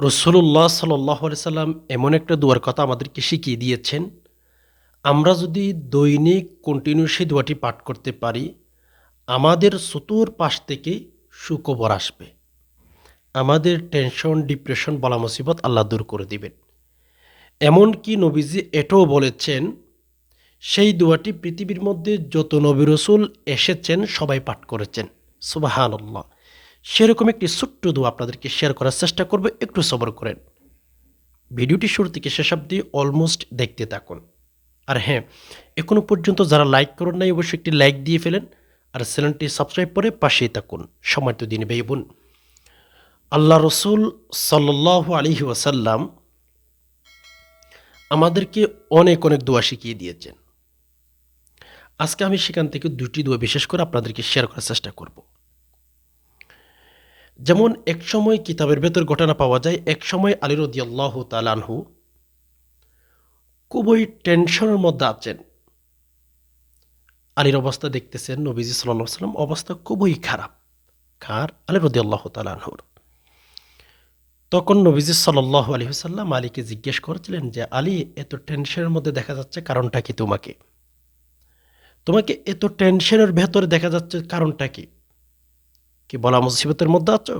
রসুল্লাহ সাল্লাহ সাল্লাম এমন একটা দুয়ার কথা আমাদেরকে শিখিয়ে দিয়েছেন, আমরা যদি দৈনিক কন্টিনিউ সেই দোয়াটি পাঠ করতে পারি, আমাদের চতুর পাশ থেকে সুখবর আসবে। আমাদের টেনশন ডিপ্রেশন বলা মুসিবত আল্লাহ দূর করে দিবেন। এমনকি নবীজি এটাও বলেছেন, সেই দোয়াটি পৃথিবীর মধ্যে যত নবী রসুল এসেছেন সবাই পাঠ করেছেন। সুবাহান আল্লাহ সেরকম একটি ছোট্ট দোয়া আপনাদেরকে শেয়ার করার চেষ্টা করব। একটু সবর করেন। ভিডিওটি শুরু থেকে শেষ অব্দি অলমোস্ট দেখতে থাকুন। আর হ্যাঁ এখনও পর্যন্ত যারা লাইক করেন নাই, অবশ্যই একটি লাইক দিয়ে ফেলেন। আর চ্যানেলটি সাবস্ক্রাইব করে পাশেই থাকুন। সময় তো দিন ভাই বোন। আল্লাহ রসুল সাল্লাহ আলহি ওয়াসাল্লাম আমাদেরকে অনেক অনেক দোয়া শিখিয়ে দিয়েছেন। আজকে আমি সেখান থেকে দুটি দোয়া বিশেষ করে আপনাদেরকে শেয়ার করার চেষ্টা করব। যেমন এক সময় কিতাবের ভেতর ঘটনা পাওয়া যায়, এক সময় আলী রদি আল্লাহ তালানহু খুবই টেনশনের মধ্যে আছেন। আলীর অবস্থা দেখতেছেন, নবীজি সাল্লাহ সাল্লাম অবস্থা খুবই খারাপ। খার আলী রদি আল্লাহ তালানহুর তখন নবীজি সাল্লাহ আলী সাল্লাম আলীকে জিজ্ঞেস করেছিলেন যে, আলী, এত টেনশনের মধ্যে দেখা যাচ্ছে কারণটা কি তোমাকে? তোমাকে এত টেনশনের ভেতরে দেখা যাচ্ছে কারণটা কি? কি বলা মুসিবতের মধ্যে আছো?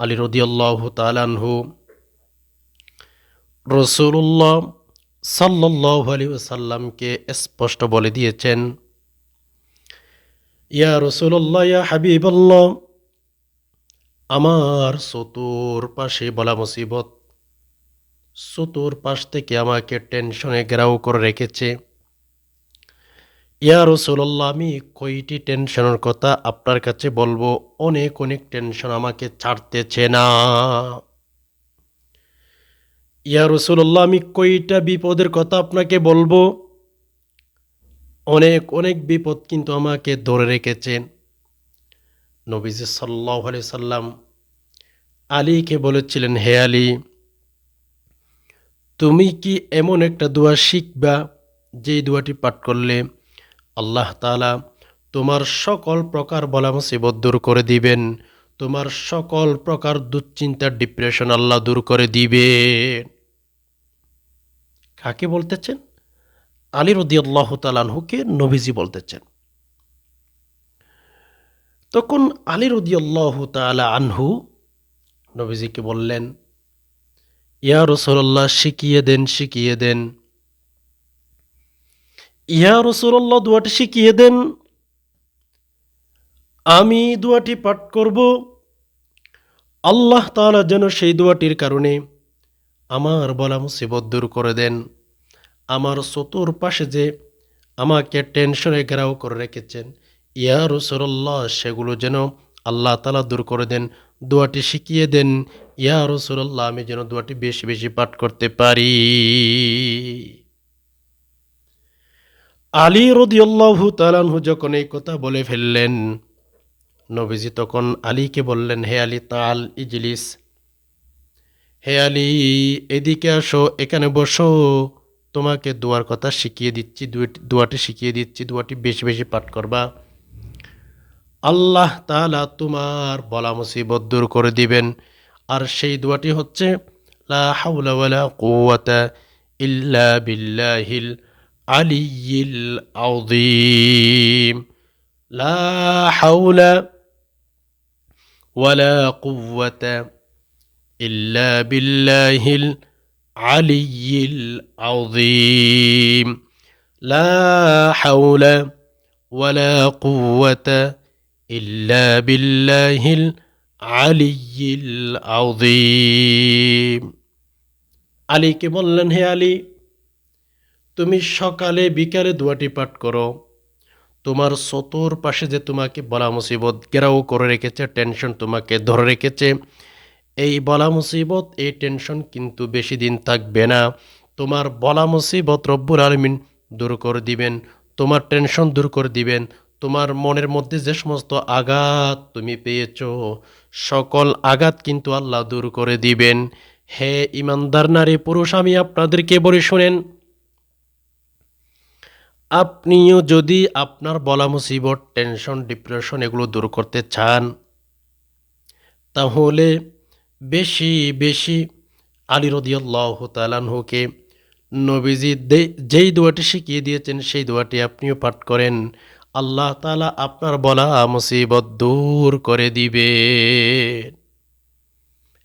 আলী রদিয়াল্লাহ তালানহু রসুল্লাহ সাল্লাহ আলী সাল্লামকে স্পষ্ট বলে দিয়েছেন, ইয়া রসুল্লাহ ইয়া হাবিবল্লাহ, আমার চতুর পাশে বলা মুসিবত, চতুর পাশ থেকে আমাকে টেনশনে ঘেরাও করে রেখেছে। ইয়া রসুল্লাহ আমি কয়টি টেনশনের কথা আপনার কাছে বলব? অনেক অনেক টেনশন আমাকে ছাড়তেছে না। ইয়া রসুল্লাহ আমি কয়টা বিপদের কথা আপনাকে বলব? অনেক অনেক বিপদ কিন্তু আমাকে ধরে রেখেছেন। নবীজ সাল্লাহ আলি সাল্লাম আলীকে বলেছিলেন, হে আলী, তুমি কি এমন একটা দোয়া শিখবা, যেই দোয়াটি পাঠ করলে আল্লাহ তালা তোমার সকল প্রকার বলা মুসিবত দূর করে দিবেন। তোমার সকল প্রকার দুশ্চিন্তা ডিপ্রেশন আল্লাহ দূর করে দিবে কাকে বলতেছেন? আলী রদি আল্লাহ তালানহুকে নবীজি বলতেছেন। তখন আলী রদি আল্লাহ তালা আনহু নবীজিকে বললেন, ইয়া রসল্লাহ শিখিয়ে দেন শিখিয়ে দেন। ইয়া রসুল্লাহ দোয়াটি শিখিয়ে দেন। আমি দোয়াটি পাঠ করব। আল্লাহ তালা যেন সেই দোয়াটির কারণে আমার বলা মুসিবত দূর করে দেন। আমার চতুর পাশে যে আমাকে টেনশনে ঘেরাও করে রেখেছেন, ইয়া রসুল্লাহ সেগুলো যেন আল্লাহ তালা দূর করে দেন। দোয়াটি শিখিয়ে দেন, ইয়া রসুল্লাহ আমি যেন দোয়াটি বেশি বেশি পাঠ করতে পারি। আলী রদিয়াল্লাহু তালানহু যখন এই কথা বলে ফেললেন, নবীজি তখন আলীকে বললেন, হে আলী, তাল, ইজলিস। হে আলী, এদিকে আসো, এখানে বসো। তোমাকে দোয়ার কথা শিখিয়ে দিচ্ছি দোয়াটি শিখিয়ে দিচ্ছি, দোয়াটি বেশি বেশি পাঠ করবা। আল্লাহ তালা তোমার বলা মুসিবত দূর করে দিবেন। আর সেই দোয়াটি হচ্ছে, লা হাওলা ওয়ালা কুওয়াতা ইল্লা বিল্লাহিল العلي العظيم. لا حول ولا قوة إلا بالله العلي العظيم. لا حول ولا قوة إلا بالله العلي العظيم. عليك বললেন هي علي তুমি সকালে বিকালে দোয়াটি পাঠ করো। তোমার সতর পাশে যে তোমাকে বলা মুসিবত গেরাও করে রেখেছে, টেনশন তোমাকে ধরে রেখেছে। এই বলা মুসিবত এই টেনশন কিন্তু বেশি দিন থাকবে না। তোমার বলা মুসিবত রব্বুর আলমিন দূর করে দিবেন, তোমার টেনশন দূর করে দিবেন, তোমার মনের মধ্যে যে সমস্ত আঘাত তুমি পেয়েছ, সকল আঘাত কিন্তু আল্লাহ দূর করে দিবেন। হে ইমানদার নারী, পুরুষ, আমি আপনাদেরকে বলে, শোনেন আপনিও যদি আপনার বলা মুসিবত টেনশন ডিপ্রেশন এগুলো দূর করতে চান, তাহলে বেশি বেশি আলী রদিয়াল্লাহ তালানহুকে নবীজি যেই দোয়াটি শিখিয়ে দিয়েছেন, সেই দোয়াটি আপনিও পাঠ করেন। আল্লাহ তালা আপনার বলা মুসিবত দূর করে দিবে।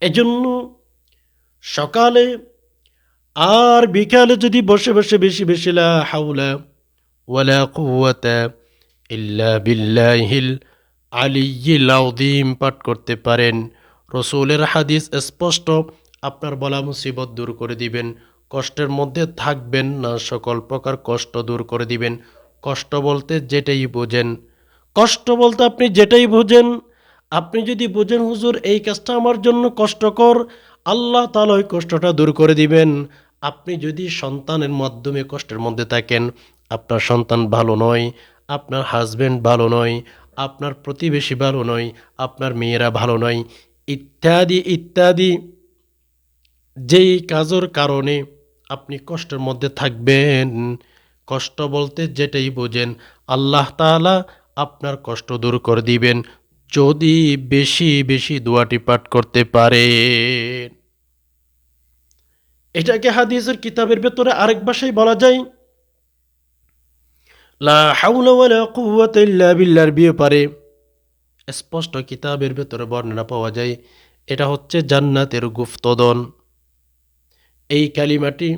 এজন্য সকালে আর বিকালে যদি বসে বসে বেশি বেশি লা হাউলা ওয়ালা কুওয়াতা ইল্লা বিল্লাহিল আলিয়্যিল আযীম পাঠ করতে পারেন। রসুলের হাদিস স্পষ্ট, আপনার বলা মুসিবত দূর করে দিবেন। কষ্টের মধ্যে থাকবেন না, সকল প্রকার কষ্ট দূর করে দিবেন। কষ্ট বলতে যেটাই বোঝেন। কষ্ট বলতে আপনি যেটাই বোঝেন। আপনি যদি বোঝেন, হুজুর, এই কাজটা আমার জন্য কষ্টকর, আল্লাহ তালা ওই কষ্টটা দূর করে দিবেন। আপনি যদি সন্তানের মাধ্যমে কষ্টের মধ্যে থাকেন আপনার সন্তান ভালো নয়, আপনার হাজবেন্ড ভালো নয়, আপনার প্রতিবেশী ভালো নয়, আপনার মেয়েরা ভালো নয়, ইত্যাদি ইত্যাদি। যেই কাজের কারণে আপনি কষ্টের মধ্যে থাকবেন, কষ্ট বলতে যেটাই বোঝেন, আল্লাহ তাআলা আপনার কষ্ট দূর করে দিবেন, যদি বেশি বেশি দোয়াটি পাঠ করতে পারেন। এটাকে হাদিসের কিতাবের ভেতরে আরেক ভাষায় বলা যায় লা হাওলা ওয়ালা ব্যাপারে স্পষ্ট কিতাবের ভেতরে বর্ণনা পাওয়া যায়, এটা হচ্ছে জান্নাতের গুপ্তদন এই কালিমাটি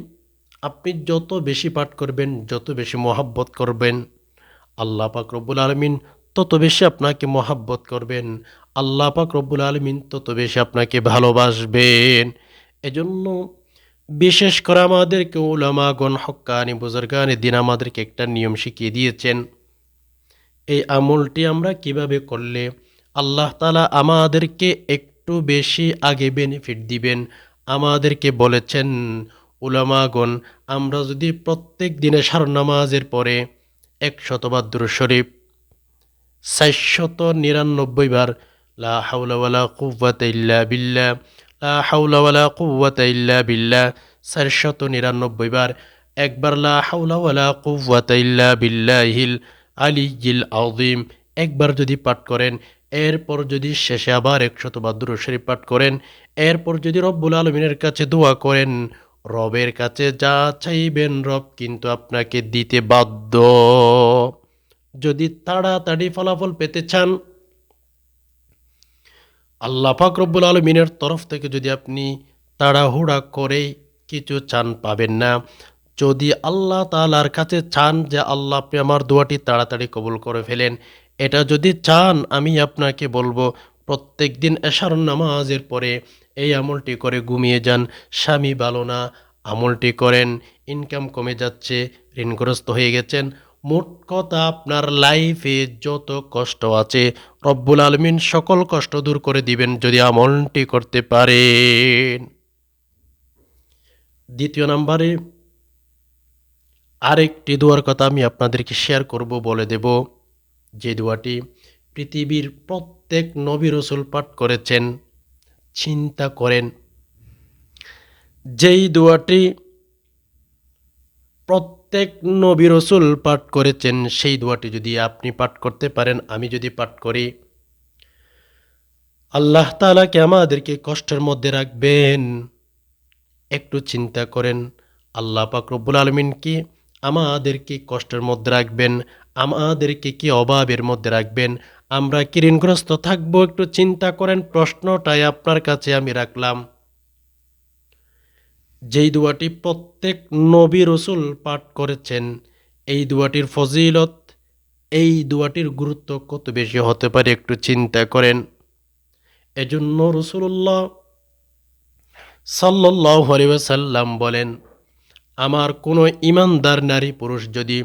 আপনি যত বেশি পাঠ করবেন, যত বেশি মহাব্বত করবেন, আল্লাহ পাক রব্বুল আলমিন তত বেশি আপনাকে মহাব্বত করবেন, আল্লাহ পাক রব্বুল আলমিন তত বেশি আপনাকে ভালোবাসবেন। এজন্য বিশেষ করে আমাদেরকে উলামাগণ, হক্কানি বুজুর্গানি দিন আমাদেরকে একটা নিয়ম শিখিয়ে দিয়েছেন। এই আমলটি আমরা কীভাবে করলে আল্লাহ তালা আমাদেরকে একটু বেশি আগে বেনিফিট দিবেন? আমাদেরকে বলেছেন, উলামাগণ, আমরা যদি প্রত্যেক দিনে সারনামাজের পরে একশতবার দুরূদ শরীফ, চারশত নিরানব্বই বার লা ওয়ালা কুওয়াতা ইল্লা বিল্লাহ লা হাওলা ওয়ালা কুওয়াতা ইল্লা বিল্লাহ। চারশত নিরানব্বই বার, একবার লা হাওলা ওয়ালা কুওয়াতা ইল্লা বিল্লাহিল আলিয়্যিল আযীম। একবার যদি পাঠ করেন, এরপর যদি শেষে আবার একশতবার দুরূদ শরীফ পাঠ করেন, এরপর যদি রব্বুল আলমিনের কাছে দোয়া করেন, রবের কাছে যা চাইবেন রব কিন্তু আপনাকে দিতে বাধ্য। যদি তাড়াতাড়ি ফলাফল পেতে চান আল্লাহ পাক রব্বুল আলমিনের তরফ থেকে যদি আপনি তাড়াহুড়া করে কিছু চান পাবেন না, যদি আল্লাহ তালার কাছে চান যে আল্লাহ আপনি আমার দোয়াটি তাড়াতাড়ি কবুল করে ফেলেন, এটা যদি চান, আমি আপনাকে বলব, প্রত্যেক দিন এশার নামাজের পরে এই আমলটি করে ঘুমিয়ে যান। স্বামী ভালো না, আমলটি করেন ইনকাম কমে যাচ্ছে, ঋণগ্রস্ত হয়ে গেছেন। মোট কথা আপনার লাইফে যত কষ্ট আছে, রব্বুল আলমিন সকল কষ্ট দূর করে দিবেন যদি আমলটি করতে পারেন। দ্বিতীয় নাম্বারে আরেকটি দোয়ার কথা আমি আপনাদেরকে শেয়ার করব, বলে দেব। যে দোয়াটি পৃথিবীর প্রত্যেক নবী রসুল পাঠ করেছেন, চিন্তা করেন। যেই দোয়াটি প্রত্যেক নবী রসুল পাঠ করেছেন, সেই দোয়াটি যদি আপনি পাঠ করতে পারেন, আমি যদি পাঠ করি, আল্লাহ তালাকে আমাদেরকে কষ্টের মধ্যে রাখবেন? একটু চিন্তা করেন, আল্লাহ পাক রব্বুল আলমিন কি আমাদেরকে কষ্টের মধ্যে রাখবেন? আমাদেরকে কি অভাবের মধ্যে রাখবেন? আমরা কি ঋণগ্রস্ত থাকব? একটু চিন্তা করেন, প্রশ্নটাই আপনার কাছে আমি রাখলাম। যেই দুয়াটি প্রত্যেক নবী রসুল পাঠ করেছেন, এই দুয়াটির ফজিলত, এই দুয়াটির গুরুত্ব কত বেশি হতে পারে একটু চিন্তা করেন। এজন্য রসুল্লাহ সাল্লাহ সাল্লাম বলেন, আমার কোনো ইমানদার নারী পুরুষ যদি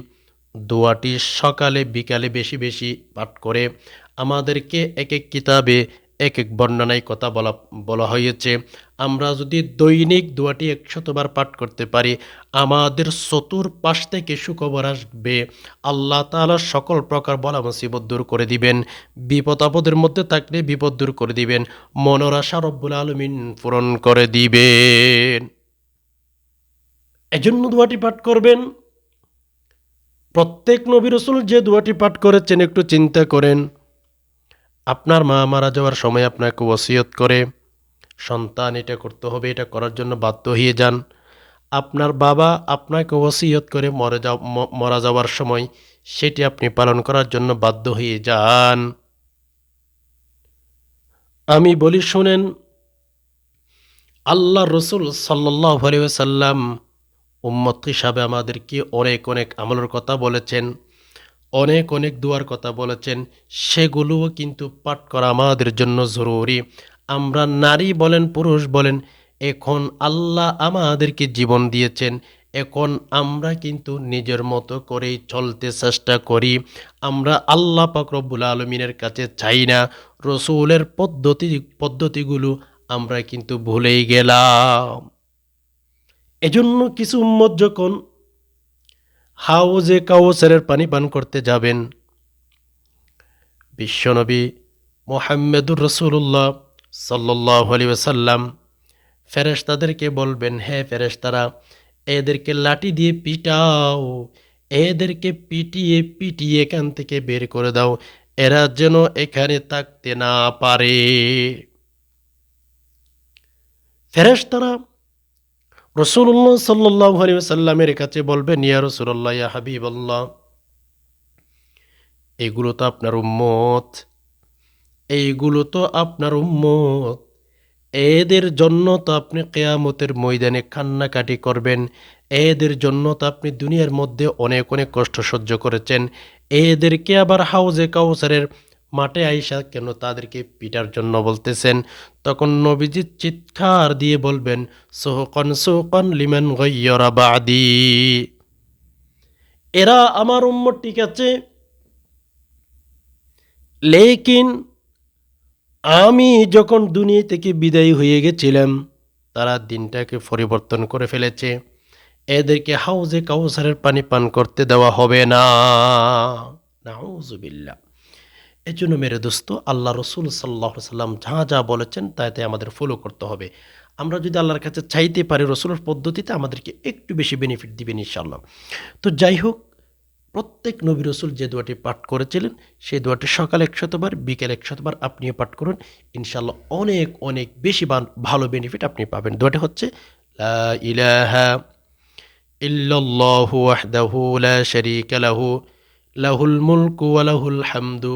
দোয়াটি সকালে, বিকালে বেশি বেশি পাঠ করে, আমাদেরকে এক এক কিতাবে এক এক বর্ণনায় কথা বলা বলা হয়েছে। আমরা যদি দৈনিক দোয়াটি একশতবার পাঠ করতে পারি, আমাদের চতুর পাশ থেকে সুখবর আসবে। আল্লাহ তাআলা সকল প্রকার বলা মুসিবত দূর করে দিবেন। বিপদ আপদের মধ্যে থাকলে বিপদ দূর করে দিবেন। মনের আশা রব্বুল আলমিন পূরণ করে দিবেন। এজন্য দোয়াটি পাঠ করবেন। প্রত্যেক নবী রসুল যে দোয়াটি পাঠ করেছেন, একটু চিন্তা করেন। আপনার মা মারা যাওয়ার সময় আপনাকে ওসিয়ত করে সন্তান এটা করতে হবে, এটা করার জন্য বাধ্য হয়ে যান। আপনার বাবা আপনাকে ওসিয়ত করে মরে ম- মারা যাওয়ার সময় সেটি আপনি পালন করার জন্য বাধ্য হয়ে যান। আমি বলি, শুনেন, আল্লাহ রসুল সাল্লাহ সাল্লাম উম্মত হিসাবে আমাদেরকে অনেক অনেক আমলের কথা বলেছেন। অনেক অনেক দুয়ার কথা বলেছেন, সেগুলোও কিন্তু পাঠ করা আমাদের জন্য জরুরি। আমরা নারী বলেন, পুরুষ বলেন, এখন আল্লাহ আমাদেরকে জীবন দিয়েছেন। এখন আমরা কিন্তু নিজের মতো করেই চলতে চেষ্টা করি। আমরা আল্লাহ পাক রব্বুল আলমিনের কাছে চাই না। রসুলের পদ্ধতি, পদ্ধতিগুলো আমরা কিন্তু ভুলেই গেলাম। এজন্য কিছু উম্মত যখন হাউজে কাউসারের পানি পান করতে যাবেন। বিশ্বনবী মোহাম্মদুর রসুল্লাহ সাল্লাহ আলী ওসাল্লাম ফেরেশতাদেরকে বলবেন, হে ফেরেশতারা, এদেরকে লাঠি দিয়ে পিটাও, এদেরকে পিটিয়ে পিটিয়ে এখান থেকে বের করে দাও, এরা যেন এখানে থাকতে না পারে। ফেরেশতারা রসুল্লাহ সাল্লাহ আলী সাল্লামের কাছে বলবেন, ইয়া রসুল্লাহ ইয়া হাবিবাল্লাহ, এগুলো তো আপনার উম্মত, এইগুলো তো আপনার উম্মত, এদের জন্য তো আপনি কেয়ামতের ময়দানে কান্নাকাটি করবেন, এদের জন্য তো আপনি দুনিয়ার মধ্যে অনেক অনেক কষ্ট সহ্য করেছেন, এদেরকে আবার হাউজে কাউসারের মাঠে আইসা কেন তাদেরকে পিটার জন্য বলতেছেন? তখন নবীজি চিৎকার দিয়ে বলবেন, সোহকন সোহকন লিমেন গৈয়রা বাদি। এরা আমার উম্মত ঠিক আছে লেকিন আমি যখন দুনিয়া থেকে বিদায়ী হয়ে গেছিলাম, তারা দিনটাকে পরিবর্তন করে ফেলেছে। এদেরকে হাউজে কাউসারের পানি পান করতে দেওয়া হবে না। নাউজুবিল্লা এই জন্য মেরে দোস্ত, আল্লাহ রসুল সাল্লাহ সাল্লাম যা যা বলেছেন তাতে আমাদের ফলো করতে হবে। আমরা যদি আল্লাহর কাছে চাইতে পারি রসুলের পদ্ধতিতে আমাদেরকে একটু বেশি বেনিফিট দিবেন ইনশাল্লাহ তো যাই হোক, প্রত্যেক নবী রসুল যে দোয়াটি পাঠ করেছিলেন, সেই দোয়াটি সকাল একশতবার, বিকেল একশতবার আপনিও পাঠ করুন। ইনশাল্লাহ অনেক অনেক বেশি ভালো বেনিফিট আপনি পাবেন। দোয়াটি হচ্ছে ইলাহা ইল্লাল্লাহু লা লাহুল মুলকু ওয়া লাহুল হামদু।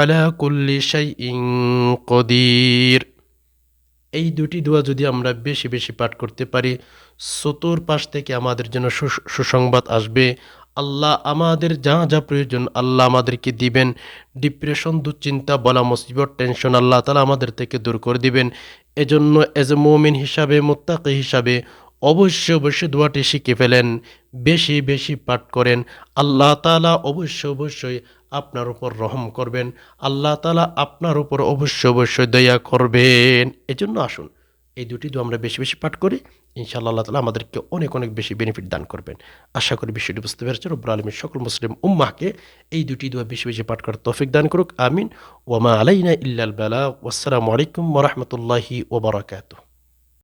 আলা কদির। এই দুটি দোয়া যদি আমরা বেশি বেশি পাঠ করতে পারি, চতুর পাশ থেকে আমাদের জন্য সুসংবাদ আসবে। আল্লাহ আমাদের যা যা প্রয়োজন আল্লাহ আমাদেরকে দিবেন। ডিপ্রেশন, দুশ্চিন্তা, বলা মুসিবত, টেনশন আল্লাহ তালা আমাদের থেকে দূর করে দিবেন। এজন্য এজ, মোমিন হিসাবে, মোত্তাকি হিসাবে অবশ্যই অবশ্যই দোয়াটি শিখে ফেলেন। বেশি বেশি পাঠ করেন। আল্লাহ তালা অবশ্য অবশ্যই আপনার উপর রহম করবেন। আল্লাহ তালা আপনার উপর অবশ্যই অবশ্যই দয়া করবেন। এজন্য আসুন, এই দুটি দোয়া আমরা বেশি বেশি পাঠ করি। ইনশাআল্লাহ আল্লাহ তালা আমাদেরকে অনেক অনেক বেশি বেনিফিট দান করবেন। আশা করি বিষয়টি বুঝতে পেরেছেন। রব্বুল আলমীর সকল মুসলিম উম্মাহকে এই দুটি দোয়া বেশি বেশি পাঠ করার তৌফিক দান করুক। আমিন। ওমা আলাইনা ইল্লাল বালা। ওয়াসসালামু আলাইকুম ওরহমতুল্লাহি ওবরাকাতুহ